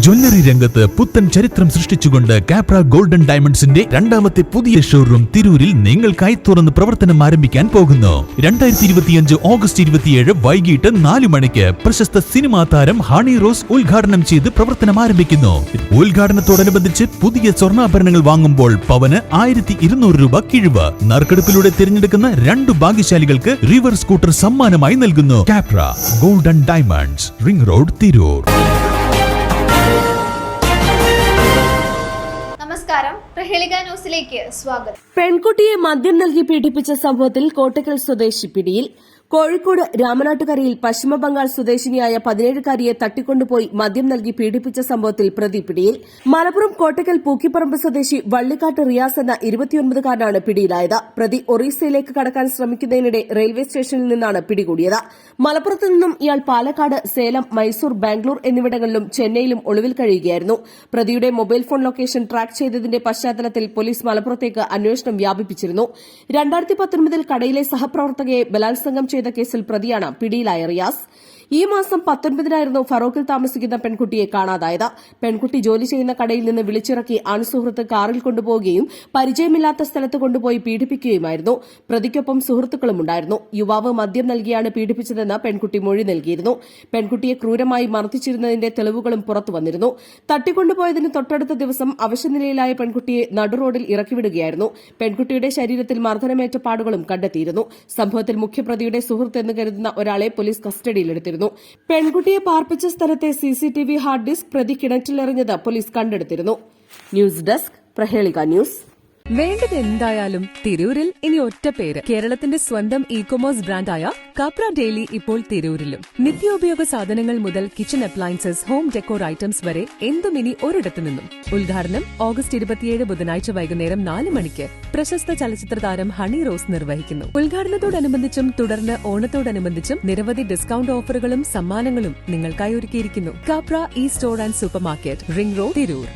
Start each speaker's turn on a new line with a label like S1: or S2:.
S1: Jewellery രംഗത്ത് പുത്തൻ ചരിത്രം സൃഷ്ടിച്ചുകൊണ്ട് കാപ്ര ഗോൾഡൻ ഡയമണ്ട്സിന്റെ രണ്ടാമത്തെ പുതിയ ഷോറൂം തിരൂരിൽ നിങ്ങൾക്കായി തുറന്ന് പ്രവർത്തനം ആരംഭിക്കാൻ പോകുന്നു. രണ്ടായിരത്തി ഇരുപത്തിയഞ്ച് ഓഗസ്റ്റ് ഇരുപത്തിയേഴ് വൈകിട്ട് നാലു മണിക്ക് പ്രശസ്ത സിനിമാ താരം ഹണി റോസ് ഉദ്ഘാടനം ചെയ്ത് പ്രവർത്തനം ആരംഭിക്കുന്നു. ഉദ്ഘാടനത്തോടനുബന്ധിച്ച് പുതിയ സ്വർണാഭരണങ്ങൾ വാങ്ങുമ്പോൾ പവന് ആയിരത്തി ഇരുന്നൂറ് രൂപ കിഴിവ്. നറുക്കെടുപ്പിലൂടെ തിരഞ്ഞെടുക്കുന്ന രണ്ട് ഭാഗ്യശാലികൾക്ക് റിവർ സ്കൂട്ടർ സമ്മാനമായി നൽകുന്നു Kapra golden diamonds ring road Tirur
S2: ന്യൂസിലേക്ക് സ്വാഗതം.
S3: പെൺകുട്ടിയെ മദ്യം നൽകി പീഡിപ്പിച്ച സംഭവത്തിൽ കോട്ടക്കൽ സ്വദേശി പിടിയിൽ കോഴിക്കോട് രാമനാട്ടുകരയിൽ പശ്ചിമബംഗാൾ സ്വദേശിനിയായ പതിനേഴുകാരിയെ തട്ടിക്കൊണ്ടുപോയി മദ്യം നൽകി പീഡിപ്പിച്ച സംഭവത്തിൽ പ്രതി പിടിയിൽ. മലപ്പുറം കോട്ടക്കൽ പൂക്കിപ്പറമ്പ് സ്വദേശി വള്ളിക്കാട്ട് റിയാസ് എന്ന ഇരുപത്തിയൊൻപതുകാരനാണ് പിടിയിലായത്. പ്രതി ഒറീസയിലേക്ക് കടക്കാൻ ശ്രമിക്കുന്നതിനിടെ റെയിൽവേ സ്റ്റേഷനിൽ നിന്നാണ് പിടികൂടിയത്. മലപ്പുറത്ത് നിന്നും ഇയാൾ പാലക്കാട് സേലം മൈസൂർ ബാംഗ്ലൂർ എന്നിവിടങ്ങളിലും ചെന്നൈയിലും ഒളിവിൽ കഴിയുകയായിരുന്നു. പ്രതിയുടെ മൊബൈൽ ഫോൺ ലൊക്കേഷൻ ട്രാക്ക് ചെയ്തതിന്റെ പശ്ചാത്തലത്തിൽ പോലീസ് മലപ്പുറത്തേക്ക് അന്വേഷണം വ്യാപിപ്പിച്ചിരുന്നു. രണ്ടായിരത്തി പത്തൊൻപതിൽ കടയിലെ സഹപ്രവർത്തകയെ ബലാത്സംഗം ചെയ്ത കേസിൽ പ്രതിയാണ് പിടിയിലായ റിയാസ്. ഈ മാസം പത്തൊൻപതിനായിരുന്നു ഫറോക്കിൽ താമസിക്കുന്ന പെൺകുട്ടിയെ കാണാതായത്. പെൺകുട്ടി ജോലി ചെയ്യുന്ന കടയിൽ നിന്ന് വിളിച്ചിറക്കി അണുസുഹൃത്ത് കാറിൽ കൊണ്ടുപോവുകയും പരിചയമില്ലാത്ത സ്ഥലത്ത് കൊണ്ടുപോയി പീഡിപ്പിക്കുകയുമായിരുന്നു. പ്രതിക്കൊപ്പം സുഹൃത്തുക്കളും ഉണ്ടായിരുന്നു. യുവാവ് മദ്യം നൽകിയാണ് പീഡിപ്പിച്ചതെന്ന് പെൺകുട്ടി മൊഴി നൽകിയിരുന്നു. പെൺകുട്ടിയെ ക്രൂരമായി മർദ്ദിച്ചിരുന്നതിന്റെ തെളിവുകളും പുറത്തുവന്നിരുന്നു തട്ടിക്കൊണ്ടുപോയതിന് തൊട്ടടുത്ത ദിവസം അവശനിലയിലായ പെൺകുട്ടിയെ നടുറോഡിൽ ഇറക്കിവിടുകയായിരുന്നു. പെൺകുട്ടിയുടെ ശരീരത്തിൽ മർദ്ദനമേറ്റ പാടുകളും കണ്ടെത്തിയിരുന്നു. സംഭവത്തിൽ മുഖ്യപ്രതിയുടെ സുഹൃത്ത് എന്ന് കരുതുന്ന ഒരാളെ പോലീസ് കസ്റ്റഡിയിലെടുത്തിരുന്നു. പെൺകുട്ടിയെ പാർപ്പിച്ച സ്ഥലത്തെ സിസിടിവി ഹാർഡ് ഡിസ്ക് പ്രതി കിണറ്റിലെറിഞ്ഞത് പോലീസ് കണ്ടെടുത്തിരുന്നു. ന്യൂസ് ഡെസ്ക് പ്രഹേളിക ന്യൂസ്.
S4: വേണ്ടത് എന്തായാലും തിരൂരിൽ ഇനി ഒറ്റ പേര്. കേരളത്തിന്റെ സ്വന്തം ഇ കൊമേഴ്സ് ബ്രാൻഡായ കാപ്ര ഡെയിലി ഇപ്പോൾ തിരൂരിലും. നിത്യോപയോഗ സാധനങ്ങൾ മുതൽ kitchen appliances home decor items വരെ എന്തും ഇനി ഒരിടത്തു നിന്നും. ഉദ്ഘാടനം ഓഗസ്റ്റ് ഇരുപത്തിയേഴ് ബുധനാഴ്ച വൈകുന്നേരം നാല് മണിക്ക് പ്രശസ്ത ചലച്ചിത്ര താരം ഹണി റോസ് നിർവഹിക്കുന്നു. ഉദ്ഘാടനത്തോടനുബന്ധിച്ചും തുടർന്ന് ഓണത്തോടനുബന്ധിച്ചും നിരവധി ഡിസ്കൌണ്ട് ഓഫറുകളും സമ്മാനങ്ങളും നിങ്ങൾക്കായി ഒരുക്കിയിരിക്കുന്നു. Kapra e store and super market ring road Tirur